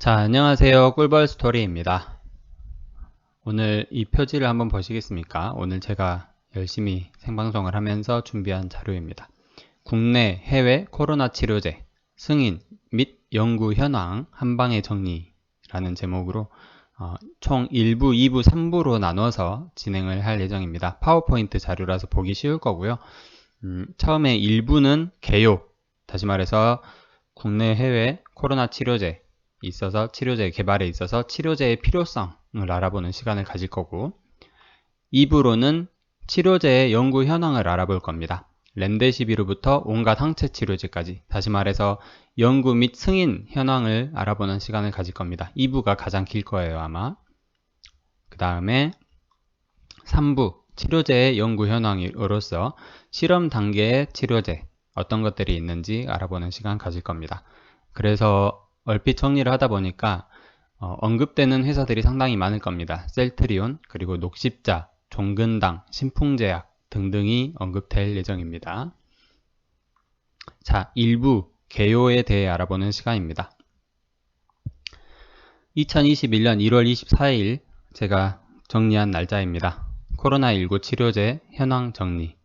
자, 안녕하세요. 꿀벌 스토리입니다. 오늘 이 표지를 한번 보시겠습니까? 오늘 제가 열심히 생방송을 하면서 준비한 자료입니다. 국내, 해외 코로나 치료제, 승인 및 연구 현황 한방의 정리라는 제목으로 어, 총 1부, 2부, 3부로 나눠서 진행을 할 예정입니다. 파워포인트 자료라서 보기 쉬울 거고요. 음, 처음에 1부는 개요, 다시 말해서 국내 해외 코로나 치료제 있어서 치료제 개발에 있어서 치료제의 필요성을 알아보는 시간을 가질 거고 2부로는 치료제의 연구 현황을 알아볼 겁니다. 렌데시비로부터 온갖 항체 치료제까지 다시 말해서 연구 및 승인 현황을 알아보는 시간을 가질 겁니다. 2부가 가장 길 거예요 아마 그 다음에 3부 치료제의 연구 현황으로서 실험 단계의 치료제 어떤 것들이 있는지 알아보는 시간 가질 겁니다. 그래서 얼핏 정리를 하다 보니까 어, 언급되는 회사들이 상당히 많을 겁니다. 셀트리온, 그리고 녹십자, 종근당, 신풍제약 등등이 언급될 예정입니다. 자, 일부 개요에 대해 알아보는 시간입니다. 2021년 1월 24일 제가 정리한 날짜입니다. 코로나19 치료제 현황 정리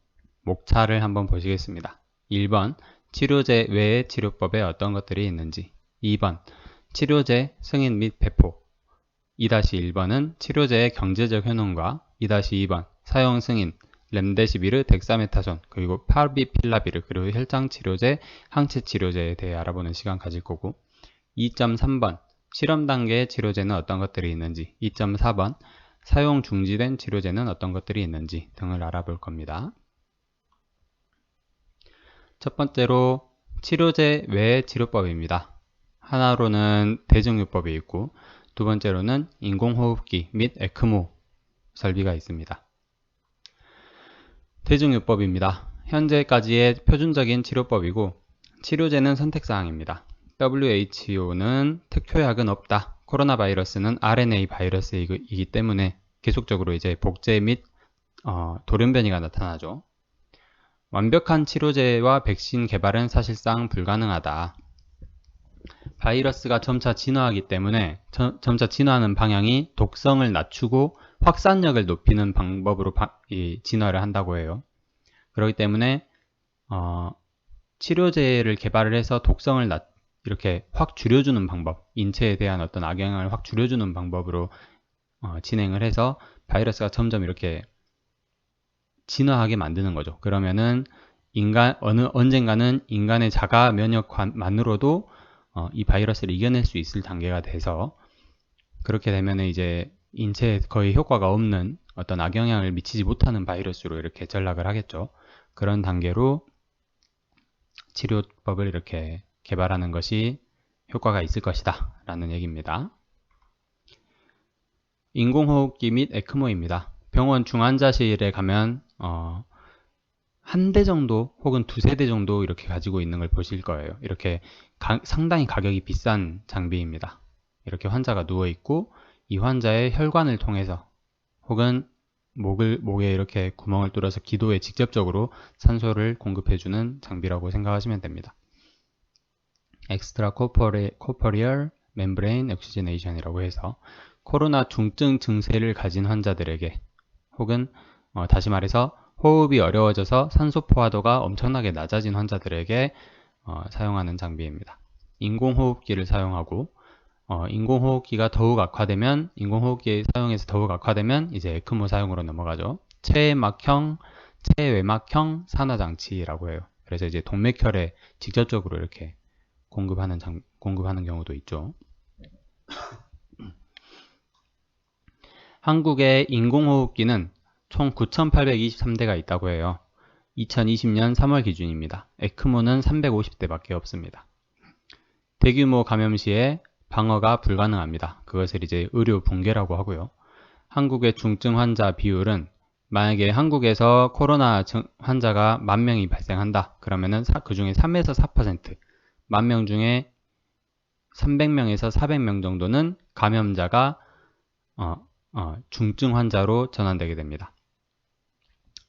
목차를 한번 보시겠습니다. 1번 치료제 외의 치료법에 어떤 것들이 있는지 2번 치료제 승인 및 배포 2-1번은 치료제의 경제적 효능과 2-2번 사용 승인 렘데시비르, 덱사메타존, 그리고 파비필라비르, 그리고 혈장 치료제, 항체 치료제에 대해 알아보는 시간 가질 거고 2.3번 실험 단계의 치료제는 어떤 것들이 있는지 2.4번 사용 중지된 치료제는 어떤 것들이 있는지 등을 알아볼 겁니다. 첫 번째로 치료제 외의 치료법입니다. 하나로는 대증요법이 있고 두 번째로는 인공호흡기 및 에크모 설비가 있습니다. 대증요법입니다. 현재까지의 표준적인 치료법이고 치료제는 선택사항입니다. WHO는 특효약은 없다. 코로나 바이러스는 RNA 바이러스이기 때문에 계속적으로 이제 복제 및 어, 돌연변이가 나타나죠. 완벽한 치료제와 백신 개발은 사실상 불가능하다. 바이러스가 점차 진화하기 때문에 저, 점차 진화하는 방향이 독성을 낮추고 확산력을 높이는 방법으로 바, 이, 진화를 한다고 해요. 그렇기 때문에 어, 치료제를 개발을 해서 독성을 낮, 이렇게 확 줄여주는 방법, 인체에 대한 어떤 악영향을 확 줄여주는 방법으로 어, 진행을 해서 바이러스가 점점 이렇게 진화하게 만드는 거죠. 그러면은 인간 어느 언젠가는 인간의 자가 면역만으로도 어, 이 바이러스를 이겨낼 수 있을 단계가 돼서 그렇게 되면 이제 인체에 거의 효과가 없는 어떤 악영향을 미치지 못하는 바이러스로 이렇게 전락을 하겠죠. 그런 단계로 치료법을 이렇게 개발하는 것이 효과가 있을 것이다 라는 얘기입니다. 인공호흡기 및 에크모입니다. 병원 중환자실에 가면 어, 한 대 정도 혹은 두세 대 정도 이렇게 가지고 있는 걸 보실 거예요. 이렇게 가, 상당히 가격이 비싼 장비입니다. 이렇게 환자가 누워 있고 이 환자의 혈관을 통해서 혹은 목을 목에 이렇게 구멍을 뚫어서 기도에 직접적으로 산소를 공급해 주는 장비라고 생각하시면 됩니다. 엑스트라 코퍼리얼 멤브레인 옥시제네이션이라고 해서 코로나 중증 증세를 가진 환자들에게 혹은 어, 다시 말해서 호흡이 어려워져서 산소 포화도가 엄청나게 낮아진 환자들에게 어, 사용하는 장비입니다. 인공호흡기를 사용하고 어, 인공호흡기가 더욱 악화되면 인공호흡기 사용해서 더욱 악화되면 이제 에크모 사용으로 넘어가죠. 체막형, 체외막형 산화장치라고 해요. 그래서 이제 동맥혈에 직접적으로 이렇게 공급하는 장, 공급하는 경우도 있죠. 한국의 인공호흡기는 총 9,823대가 있다고 해요. 2020년 3월 기준입니다. 에크모는 350대밖에 없습니다. 대규모 감염 시에 방어가 불가능합니다. 그것을 이제 의료 붕괴라고 하고요. 한국의 중증 환자 비율은 만약에 한국에서 코로나 환자가 만 명이 발생한다. 그러면은 그 중에 3에서 4%, 만 명 중에 300명에서 400명 정도는 감염자가 어, 어, 중증 환자로 전환되게 됩니다.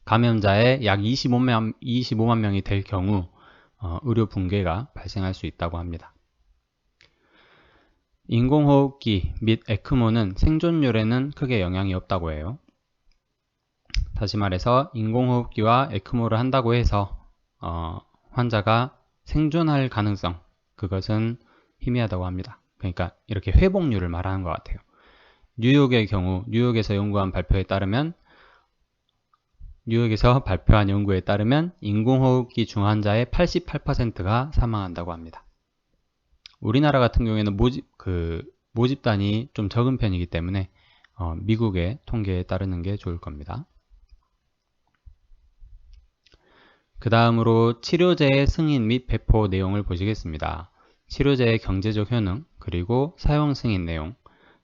감염자의 약 25만, 25만 명이 될 경우 어, 의료 붕괴가 발생할 수 있다고 합니다. 인공호흡기 및 에크모는 생존율에는 크게 영향이 없다고 해요. 다시 말해서 인공호흡기와 에크모를 한다고 해서 어, 환자가 생존할 가능성 그것은 희미하다고 합니다. 그러니까 이렇게 회복률을 말하는 것 같아요. 뉴욕의 경우 뉴욕에서 연구한 발표에 따르면 뉴욕에서 발표한 연구에 따르면 인공호흡기 중환자의 88%가 사망한다고 합니다. 우리나라 같은 경우에는 모집 그 모집단이 좀 적은 편이기 때문에 어, 미국의 통계에 따르는 게 좋을 겁니다. 그 다음으로 치료제의 승인 및 배포 내용을 보시겠습니다. 치료제의 경제적 효능, 그리고 사용 승인 내용.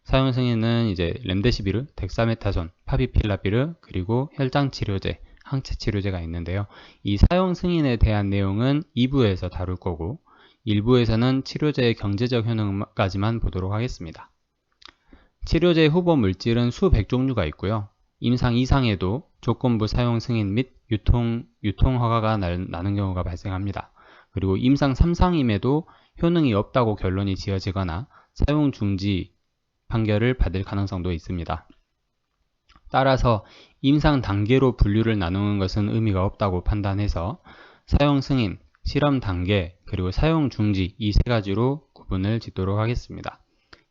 사용 승인은 이제 렘데시비르, 덱사메타손, 파비필라비르, 그리고 혈장 치료제, 항체 치료제가 있는데요. 이 사용 승인에 대한 내용은 2부에서 다룰 거고, 1부에서는 치료제의 경제적 효능까지만 보도록 하겠습니다. 치료제 후보 물질은 수백 종류가 있고요. 임상 이상에도 조건부 사용 승인 및 유통, 유통 허가가 나는 경우가 발생합니다. 그리고 임상 3상임에도 효능이 없다고 결론이 지어지거나 사용 중지 판결을 받을 가능성도 있습니다. 따라서 임상 단계로 분류를 나누는 것은 의미가 없다고 판단해서 사용 승인, 실험 단계, 그리고 사용 중지 이 세 가지로 구분을 짓도록 하겠습니다.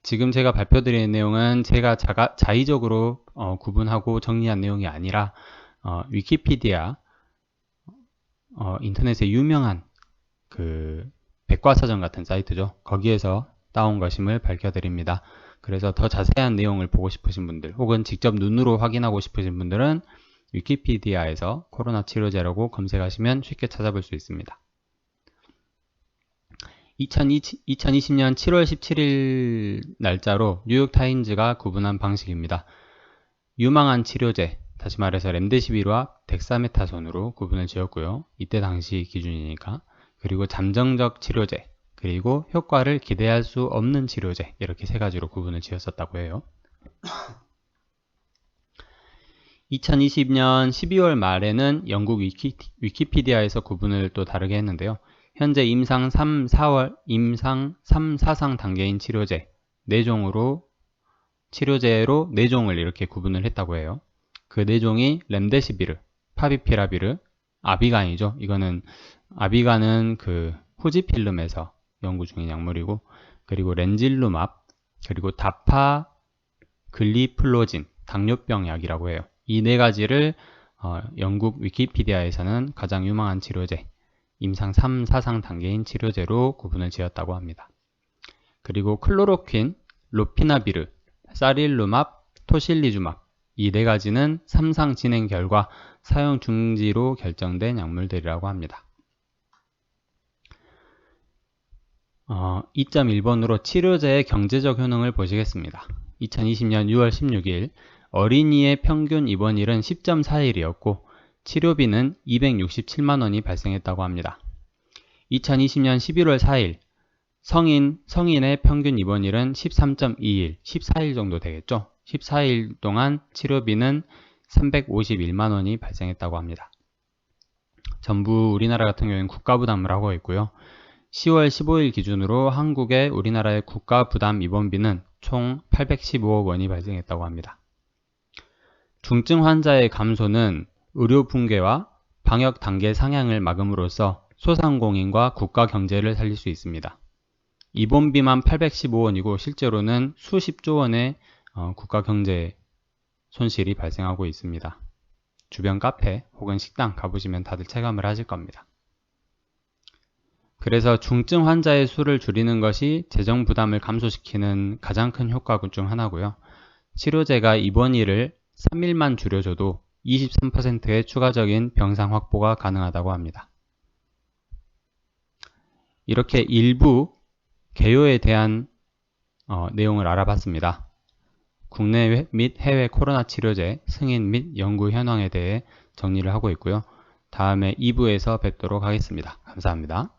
지금 제가 발표드리는 내용은 제가 자가, 자의적으로 어, 구분하고 정리한 내용이 아니라 어, 위키피디아 어, 인터넷에 유명한 그 백과사전 같은 사이트죠. 거기에서 따온 것임을 밝혀드립니다. 그래서 더 자세한 내용을 보고 싶으신 분들 혹은 직접 눈으로 확인하고 싶으신 분들은 위키피디아에서 코로나 치료제라고 검색하시면 쉽게 찾아볼 수 있습니다. 2020, 2020년 7월 17일 날짜로 뉴욕타임즈가 구분한 방식입니다. 유망한 치료제, 다시 말해서 렘데시비르와 덱사메타손으로 구분을 지었고요. 이때 당시 기준이니까. 그리고 잠정적 치료제, 그리고 효과를 기대할 수 없는 치료제 이렇게 세 가지로 구분을 지었었다고 해요. 2020년 12월 말에는 영국 위키, 위키피디아에서 구분을 또 다르게 했는데요. 현재 임상 3, 4월, 임상 3, 4상 단계인 치료제 4종으로 치료제로 4종을 이렇게 구분을 했다고 해요. 그 4종이 렘데시비르, 파비피라비르, 아비간이죠. 이거는 아비간은 그 후지필름에서 연구 중인 약물이고 그리고 렌질루맙 그리고 다파 글리플로진 당뇨병 약이라고 해요. 이 네 가지를 어, 영국 위키피디아에서는 가장 유망한 치료제 임상 3, 4상 단계인 치료제로 구분을 지었다고 합니다. 그리고 클로로퀸, 로피나비르, 사릴루맙, 토실리주맙 이 네 가지는 3상 진행 결과 사용 중지로 결정된 약물들이라고 합니다. 어, 2.1번으로 치료제의 경제적 효능을 보시겠습니다. 2020년 6월 16일 어린이의 평균 입원일은 10.4일이었고 치료비는 267만 원이 발생했다고 합니다. 2020년 11월 4일 성인, 성인의 평균 입원일은 13.2일, 14일 정도 되겠죠? 14일 동안 치료비는 351만 원이 발생했다고 합니다. 전부 우리나라 같은 경우에는 국가 부담을 하고 있고요. 10월 15일 기준으로 한국의 우리나라의 국가 부담 입원비는 총 815억 원이 발생했다고 합니다. 중증 환자의 감소는 의료 붕괴와 방역 단계 상향을 막음으로써 소상공인과 국가 경제를 살릴 수 있습니다. 입원비만 815원이고 실제로는 수십조 원의 어, 국가 경제 손실이 발생하고 있습니다. 주변 카페 혹은 식당 가보시면 다들 체감을 하실 겁니다. 그래서 중증 환자의 수를 줄이는 것이 재정 부담을 감소시키는 가장 큰 효과 중 하나고요. 치료제가 입원일을 3일만 줄여줘도 23%의 추가적인 병상 확보가 가능하다고 합니다. 이렇게 일부 개요에 대한 어, 내용을 알아봤습니다. 국내 및 해외 코로나 치료제 승인 및 연구 현황에 대해 정리를 하고 있고요. 다음에 2부에서 뵙도록 하겠습니다. 감사합니다.